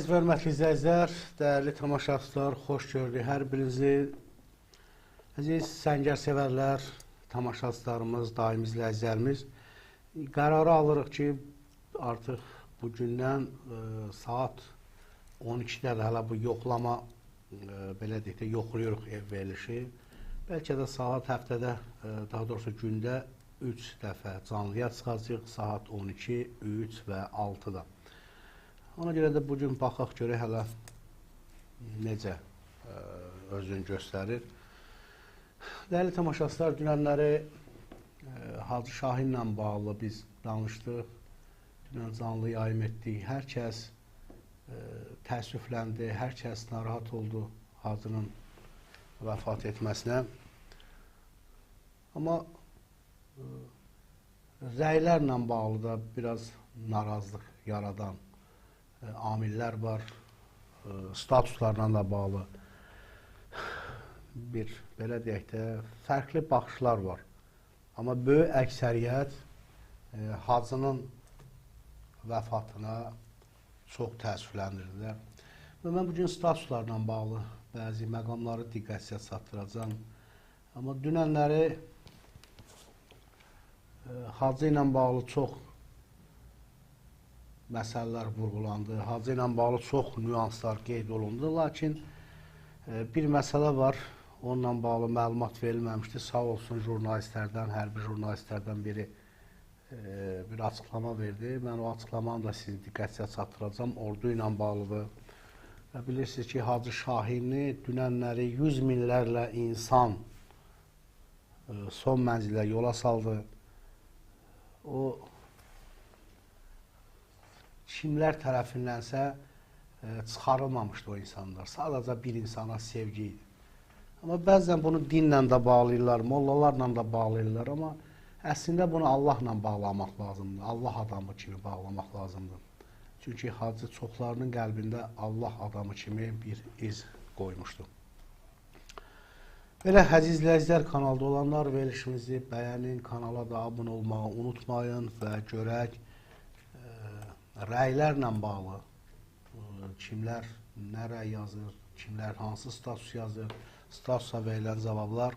Əziz və hörmətli izləyicilər, dəyərli tamaşaçılar, xoş gördük hər birinizi. Əziz səngər sevərlər, tamaşaçılarımız, daimi izləyicilərimiz, qərarı alırıq ki, artıq bu gündən ə, saat 12-də də hələ bu yoxlama ə, belə deyək də yoxlayırıq ev verilişi. Bəlkə də saat həftədə, ə, daha doğrusu gündə 3 dəfə canlıya çıxacağıq saat 12, 3 və 6-da. Ona görə də bu gün baxaq görək hələ necə ə, özünü göstərir. Dəyərli tamaşaçılar, dünənləri ə, Hacı Şahinlə bağlı biz danışdıq. Dünən canlı yayım etdik. Hər kəs ə, təəssüfləndi, hər kəs narahat oldu Hacının vəfat etməsinə. Amma ə, rəylərlə bağlı da biraz narazılıq yaradan amillər var, ə, statuslarla da bağlı bir belə deyək də fərqli baxışlar var. Amma böyük əksəriyyət ə, hacının vəfatına çox təəssüfləndirdilər. Və mən bu gün statuslarla bağlı bəzi məqamları diqqətinizə çatdıracağam. Amma dünənləri ə, hacı ilə bağlı çox məsələlər vurğulandı. Hacı ilə bağlı çox nüanslar qeyd olundu, lakin e, bir məsələ var, onunla bağlı məlumat verilməmişdi. Sağ olsun jurnalistlərdən, hərbi jurnalistlərdən biri e, bir açıqlama verdi. Mən o açıqlamanı da sizin diqqətinizə çatdıracağam. Ordu ilə bağlıdır. Və bilirsiniz ki, Hacı Şahini dünənləri yüz minlərlə insan e, son mənzilə yola saldı. O kimlər tərəfindənsə ə, çıxarılmamışdı o insanlar. Sadəcə bir insana sevgi idi. Amma bəzən bunu dinlə də bağlayırlar, mollalarla da bağlayırlar, amma əslində bunu Allahla bağlamaq lazımdır. Allah adamı kimi bağlamaq lazımdır. Çünki hacı çoxlarının qəlbində Allah adamı kimi bir iz qoymuşdu. Belə əziz izləyicilər kanalda olanlar verilişimizi bəyənin, kanala da abunə olmağı unutmayın və görək rəylərlə bağlı ə, kimlər nə rəy yazır, kimlər hansı status yazır, statusa verilən cavablar.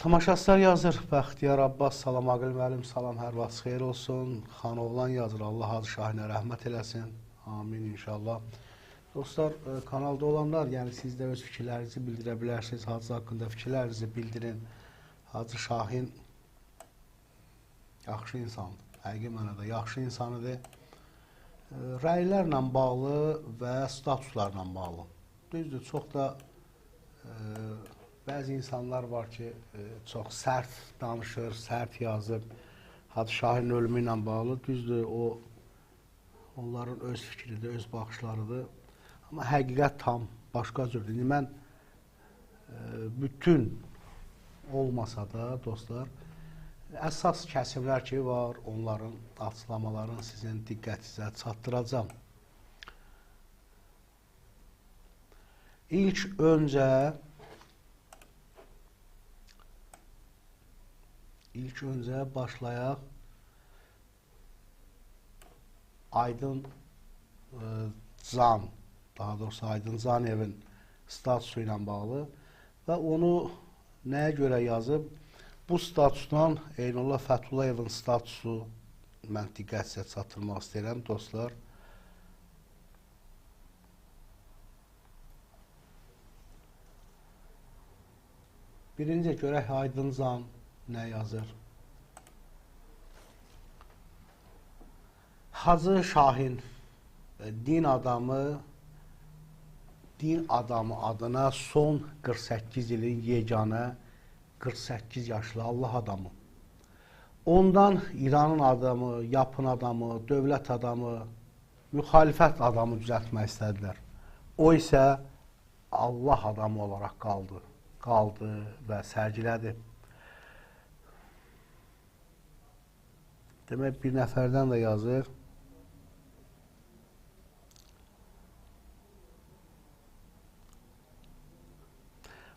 Tamaşaçılar yazır, Bəxtiyar Abbas, salam Aqil müəllim, salam, hər vaxt xeyir olsun. Xanoğlan yazır, Allah Hacı Şahinə rəhmət eləsin. Amin inşallah. Dostlar, ə, kanalda olanlar, yəni siz də öz fikirlərinizi bildirə bilərsiniz. Hacı haqqında fikirlərinizi bildirin. Hacı Şahin yaxşı insandır həqiqi mənada yaxşı insanıdır. Rəylərlə bağlı və statuslarla bağlı. Düzdür, çox da bəzi insanlar var ki, çox sərt danışır, sərt yazır. Hacı Şahin ölümü ilə bağlı. Düzdür, o onların öz fikridir, öz baxışlarıdır. Amma həqiqət tam başqa cürdür. İndi mən ə, bütün olmasa da dostlar, əsas kəsimlər ki var, onların açıqlamalarını sizin diqqətinizə çatdıracağam. İlk öncə ilk öncə başlayaq Aydın e, Can, daha doğrusu Aydın Canevin statusu ilə bağlı və onu nəyə görə yazıb? Bu statusdan Eynullah Fətullayevin statusu mən diqqətinizə çatdırmaq istəyirəm, dostlar. Birinci görək Aydıncan nə yazır? Hacı Şahin din adamı din adamı adına son 48 ilin yeganə 48 yaşlı Allah adamı. Ondan İranın adamı, yapın adamı, dövlət adamı, müxalifət adamı düzəltmək istədilər. O isə Allah adamı olaraq qaldı. Qaldı və sərgilədi. Demək bir nəfərdən də yazır.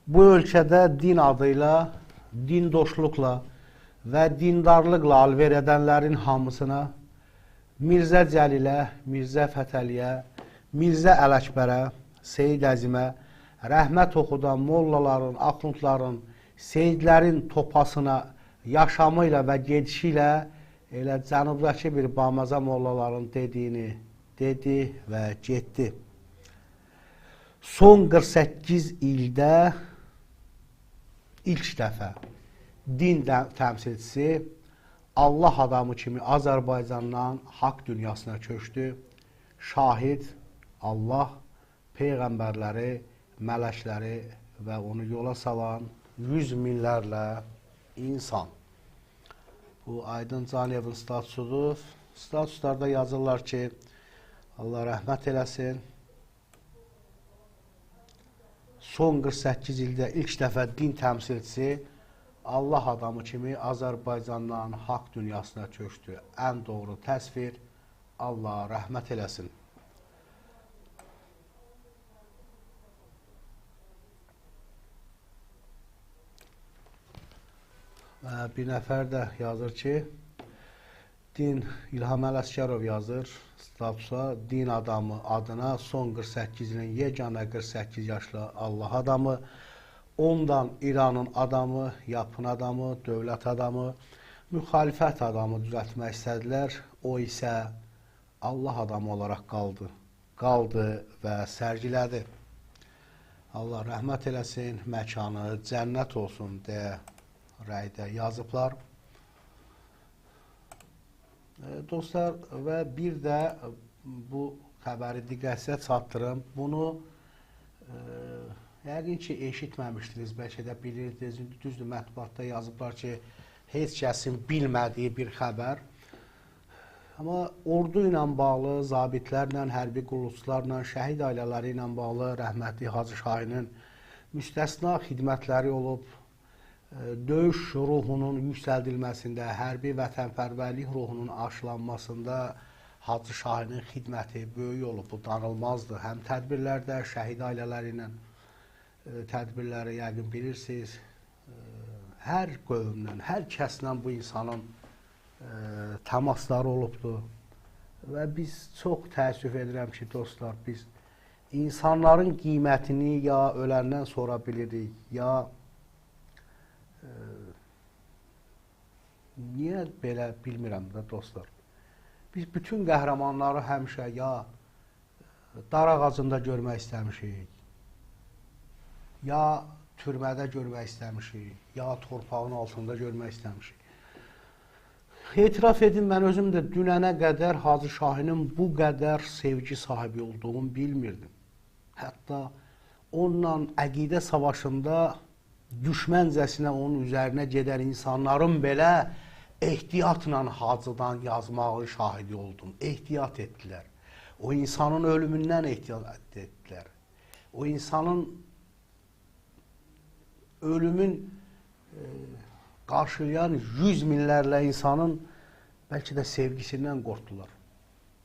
Bu ölkədə din adı ilə, din doşluqla və dindarlıqla alver edənlərin hamısına Mirzə Cəlilə, Mirzə Fətəliyə, Mirzə Ələkbərə, Seyid Əzimə, rəhmət oxudan mollaların, axundların, seyidlərin topasına yaşamı ilə və gedişi ilə elə cənubdakı bir Bamaza mollaların dediyini dedi və getdi. Son 48 ildə ilk dəfə din təmsilçisi Allah adamı kimi Azərbaycandan haqq dünyasına köçdü. Şahid Allah, peyğəmbərləri, mələkləri və onu yola salan yüz minlərlə insan. Bu Aydın Caniyevin statusudur. Statuslarda yazırlar ki, Allah rəhmət eləsin. Son 48 ildə ilk dəfə din təmsilçisi Allah adamı kimi Azərbaycandan haqq dünyasına köçdü. Ən doğru təsvir Allah rəhmət eləsin. Bir nəfər də yazır ki, din İlham Ələsgərov yazır statusa din adamı adına son 48 ilin yeganə 48 yaşlı Allah adamı ondan İranın adamı, yapın adamı, dövlət adamı, müxalifət adamı düzəltmək istədilər. O isə Allah adamı olaraq qaldı. Qaldı və sərgilədi. Allah rəhmət eləsin, məkanı cənnət olsun deyə rəydə yazıblar. Dostlar, və bir də bu xəbəri diqqətinizə çatdırım. Bunu e, Yəqin ki, eşitməmişdiniz, bəlkə də bilirdiniz. Düzdür, mətbuatda yazıblar ki, heç kəsin bilmədiyi bir xəbər. Amma ordu ilə bağlı, zabitlərlə, hərbi qulluqçularla, şəhid ailələri ilə bağlı rəhmətli Hacı Şahinin müstəsna xidmətləri olub, döyüş ruhunun yüksəldilməsində, hərbi vətənpərvərlik ruhunun aşılanmasında Hacı Şahinin xidməti böyük olub, bu danılmazdır. Həm tədbirlərdə şəhid ailələri ilə tədbirləri yəqin bilirsiniz. Hər qövmdən, hər kəslə bu insanın təmasları olubdur. Və biz çox təəssüf edirəm ki, dostlar, biz insanların qiymətini ya öləndən sonra bilirik, ya niyə belə bilmirəm də dostlar. Biz bütün qəhrəmanları həmişə ya dar ağacında görmək istəmişik, ya türmədə görmək istəmişik, ya torpağın altında görmək istəmişik. Etiraf edim, mən özüm də dünənə qədər Hacı Şahinin bu qədər sevgi sahibi olduğumu bilmirdim. Hətta onunla əqidə savaşında düşməncəsinə onun üzərinə gedən insanların belə ehtiyatla hacıdan yazmağı şahidi oldum. Ehtiyat etdilər. O insanın ölümündən ehtiyat etdilər. O insanın ölümün e, qarşılayan yüz minlərlə insanın bəlkə də sevgisindən qorxdular.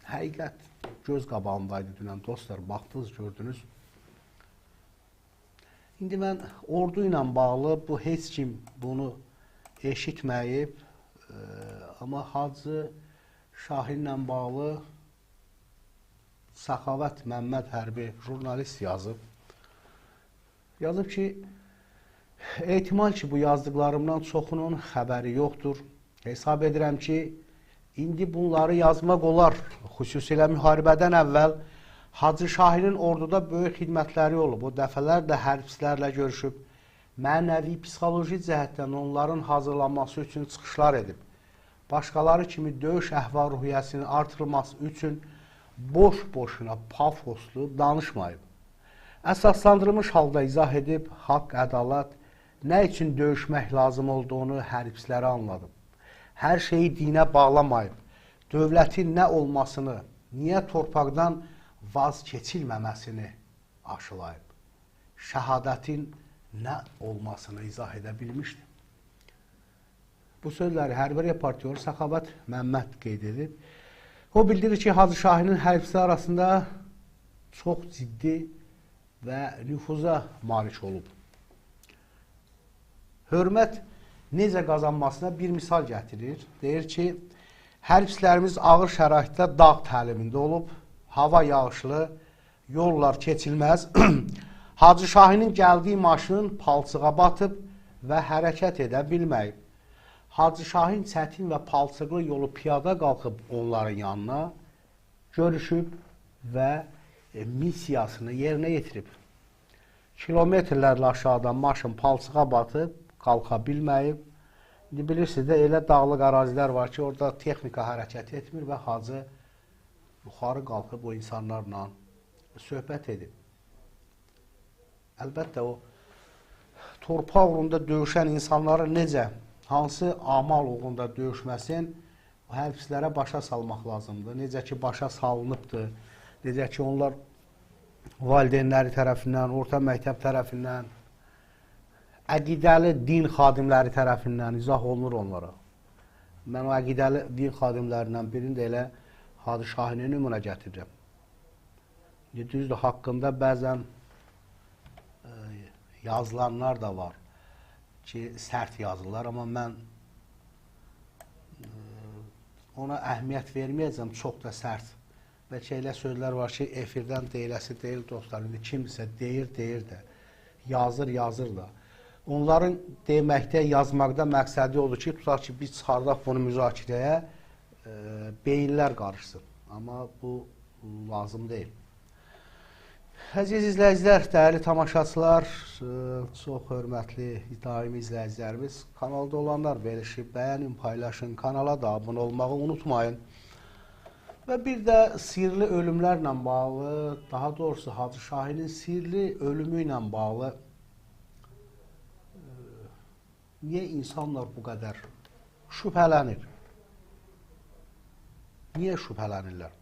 Həqiqət göz qabağındaydı dünən dostlar, baxdınız, gördünüz. İndi mən ordu ilə bağlı bu heç kim bunu eşitməyib, e, amma Hacı Şahinlə bağlı Səxavət Məmməd hərbi jurnalist yazıb. Yazıb ki, Ehtimal ki, bu yazdıqlarımdan çoxunun xəbəri yoxdur. Hesab edirəm ki, indi bunları yazmaq olar. Xüsusilə müharibədən əvvəl Hacı Şahinin orduda böyük xidmətləri olub. O dəfələrlə hərbçilərlə görüşüb, mənəvi, psixoloji cəhətdən onların hazırlanması üçün çıxışlar edib. Başqaları kimi döyüş əhval-ruhiyyəsinin artırılması üçün boş-boşuna pafoslu danışmayıb. Əsaslandırılmış halda izah edib, haqq, ədalət, nə üçün döyüşmək lazım olduğunu hərbçilərə anladım. Hər şeyi dinə bağlamayıb, dövlətin nə olmasını, niyə torpaqdan vaz keçilməməsini aşılayıb. Şəhadətin nə olmasını izah edə bilmişdim. Bu sözləri hərbi reportyor Səxavət Məmməd qeyd edib. O bildirir ki, Hacı Şahinin hərbçilər arasında çox ciddi və nüfuza malik olub hörmət necə qazanmasına bir misal gətirir. Deyir ki, Hərbçilərimiz ağır şəraitdə dağ təlimində olub, hava yağışlı, yollar keçilməz. Hacı Şahinin gəldiyi maşın palçığa batıb və hərəkət edə bilməyib. Hacı Şahin çətin və palçıqlı yolu piyada qalxıb onların yanına görüşüb və e, missiyasını yerinə yetirib. Kilometrlərlə aşağıdan maşın palçığa batıb, qalxa bilməyib. İndi bilirsiniz də elə dağlıq ərazilər var ki, orada texnika hərəkət etmir və hacı yuxarı qalxıb o insanlarla söhbət edib. Əlbəttə o torpaq uğrunda döyüşən insanları necə, hansı amal uğrunda döyüşməsin, o hərbçilərə başa salmaq lazımdır. Necə ki, başa salınıbdır, necə ki, onlar valideynləri tərəfindən, orta məktəb tərəfindən, əqidəli din xadimləri tərəfindən izah olunur onlara. Mən o əqidəli din xadimlərindən birini də elə Hadi Şahini nümunə gətirirəm. Düzdür, haqqında bəzən e, yazılanlar da var ki, sərt yazırlar, amma mən e, ona əhmiyyət verməyəcəm, çox da sərt. Bəlkə elə sözlər var ki, efirdən deyiləsi deyil dostlar, indi kimsə deyir, deyir də, yazır, yazır da. Onların deməkdə, yazmaqda məqsədi odur ki, tutaq ki, biz çıxardaq bunu müzakirəyə, beyinlər qarışsın. Amma bu lazım deyil. Əziz izləyicilər, dəyərli tamaşaçılar, e, çox hörmətli daimi izləyicilərimiz, kanalda olanlar verişi bəyənin, paylaşın, kanala da abunə olmağı unutmayın. Və bir də sirli ölümlərlə bağlı, daha doğrusu Hacı Şahinin sirli ölümü ilə bağlı e, niyə insanlar bu qədər şübhələnir? Niyə şübhələnirlər?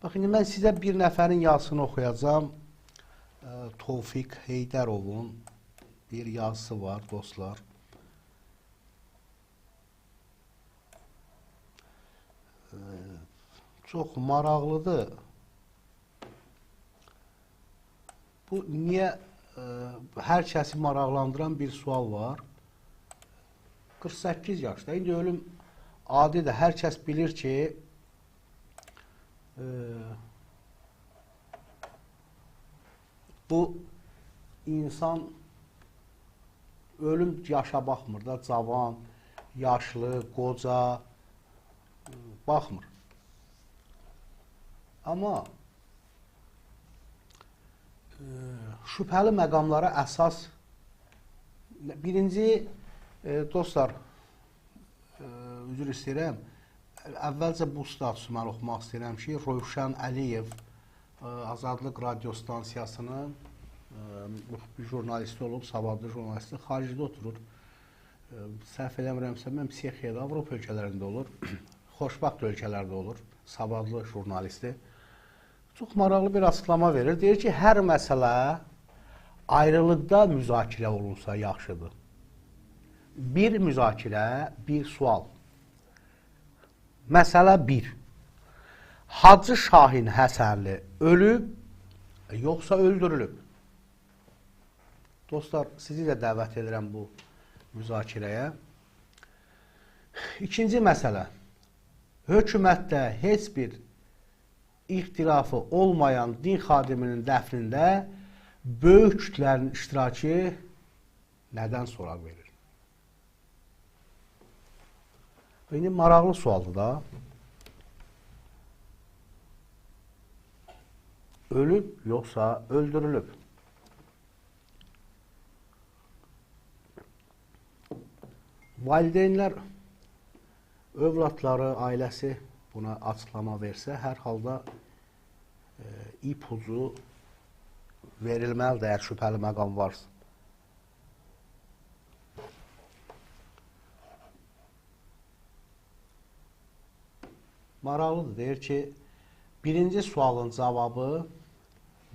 Bax, indi mən sizə bir nəfərin yazısını oxuyacağam. Tofiq Heydərovun bir yazısı var dostlar. Çox maraqlıdır. Bu niyə ə, hər kəsi maraqlandıran bir sual var. 48 yaşda. İndi ölüm adidir. Hər kəs bilir ki, Bu insan ölüm yaşa baxmır da, cavan, yaşlı, qoca baxmır. Amma e, şübhəli məqamlara əsas birinci e, dostlar e, üzr istəyirəm. Əvvəlcə bu statusu mən oxumaq istəyirəm ki, Rövşən Əliyev Azadlıq radio stansiyasının bir jurnalisti olub, savadlı jurnalisti, xaricdə oturur. Səhv eləmirəmsə, mən Psixiyada, Avropa ölkələrində olur, xoşbaxt ölkələrdə olur, savadlı jurnalisti. Çox maraqlı bir açıqlama verir. Deyir ki, hər məsələ ayrılıqda müzakirə olunsa yaxşıdır. Bir müzakirə, bir sual. Məsələ 1. Hacı Şahin Həsənli ölüb, yoxsa öldürülüb? Dostlar, sizi də dəvət edirəm bu müzakirəyə. İkinci məsələ. Hökumətdə heç bir ixtilafı olmayan din xadiminin dəfnində böyük kütlərin iştirakı nədən soraq verir? İndi maraqlı sualdır da. ölüb yoxsa öldürülüb? Valideynlər övladları, ailəsi buna açıqlama versə, hər halda e, ipucu verilməlidir, əgər şübhəli məqam varsa. Maraqlıdır, deyir ki, birinci sualın cavabı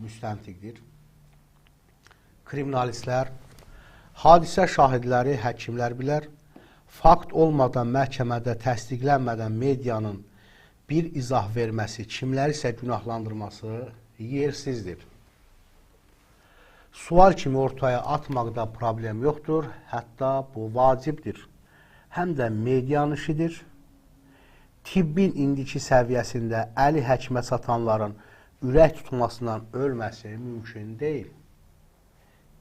müstəntiqdir. Kriminalistlər, hadisə şahidləri, həkimlər bilər, fakt olmadan məhkəmədə təsdiqlənmədən medianın bir izah verməsi, kimləri isə günahlandırması yersizdir. Sual kimi ortaya atmaqda problem yoxdur, hətta bu vacibdir. Həm də medianın işidir. Tibbin indiki səviyyəsində əli həkimə çatanların ürək tutmasından ölməsi mümkün deyil.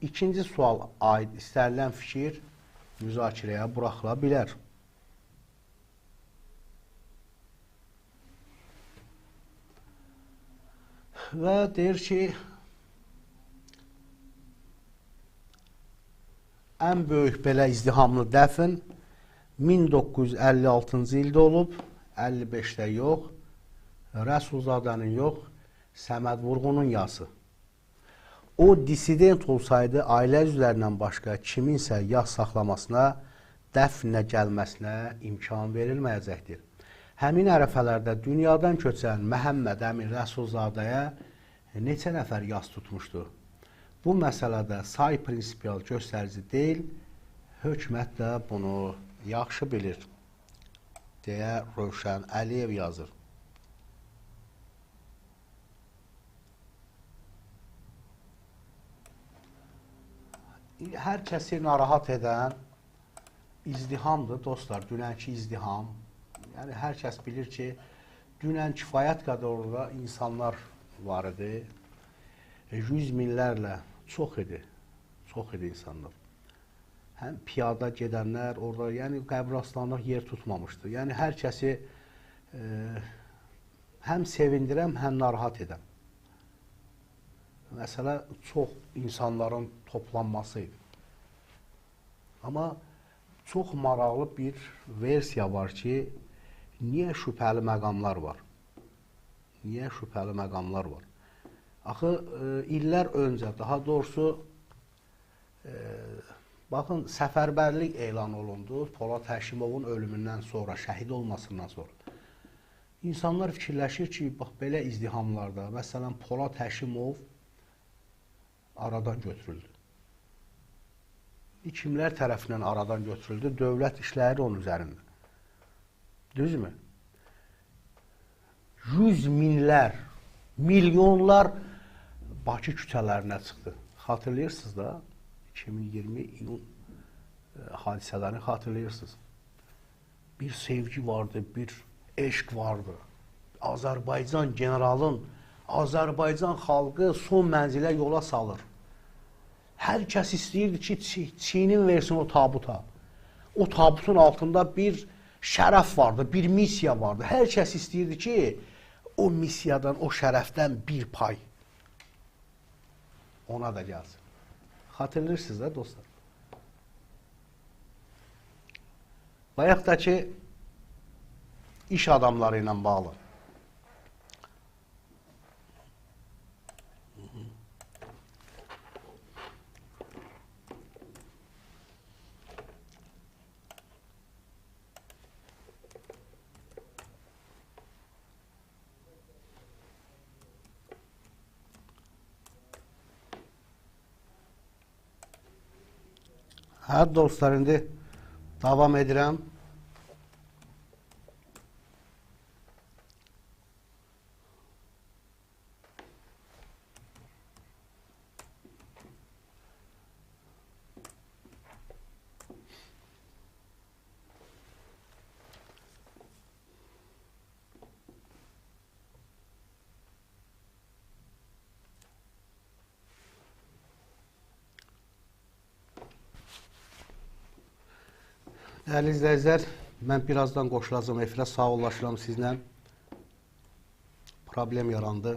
İkinci sual aid istənilən fikir müzakirəyə buraxıla bilər. Və deyir ki, ən böyük belə izdihamlı dəfn 1956-cı ildə olub, 55-də yox, Rəsulzadənin yox, Səməd Vurğunun yası. O dissident olsaydı ailə üzvlərindən başqa kiminsə yas saxlamasına, dəfnə gəlməsinə imkan verilməyəcəkdir. Həmin ərəfələrdə dünyadan köçən Məhəmməd Əmin Rəsulzadəyə neçə nəfər yas tutmuşdu? Bu məsələdə say prinsipial göstərici deyil, hökumət də bunu yaxşı bilir, deyə Rövşən Əliyev yazır. Hər kəsi narahat edən izdihamdır dostlar, dünənki izdiham. Yəni hər kəs bilir ki, dünən kifayət qədər orada insanlar var idi. E, Yüz minlərlə çox idi. Çox idi insanlar. Həm piyada gedənlər orada, yəni qəbirstanlıq yer tutmamışdı. Yəni hər kəsi e, həm sevindirəm, həm narahat edəm. Məsələ çox insanların toplanması idi. Amma çox maraqlı bir versiya var ki, niyə şübhəli məqamlar var? Niyə şübhəli məqamlar var? Axı e, illər öncə, daha doğrusu e, baxın səfərbərlik elan olundu Polad Həşimovun ölümündən sonra, şəhid olmasından sonra. İnsanlar fikirləşir ki, bax belə izdihamlarda, məsələn Polad Həşimov aradan götürüldü. Kimlər tərəfindən aradan götürüldü? Dövlət işləri onun üzərində. Düzmü? Yüz minlər, milyonlar Bakı küçələrinə çıxdı. Xatırlayırsınız da 2020 iyun e, hadisələrini xatırlayırsınız. Bir sevgi vardı, bir eşq vardı. Azərbaycan generalın Azərbaycan xalqı son mənzilə yola salır. Hər kəs istəyirdi ki, çiyinin versin o tabuta. O tabutun altında bir şərəf vardı, bir missiya vardı. Hər kəs istəyirdi ki, o missiyadan, o şərəfdən bir pay ona da gəlsin. Xatırlayırsınız da dostlar. Bayaq da ki, iş adamları ilə bağlı. Hə dostlar, indi davam edirəm. Dəyərli izləyicilər, mən birazdan qoşulacağam efirə, sağollaşıram sizlə. Problem yarandı.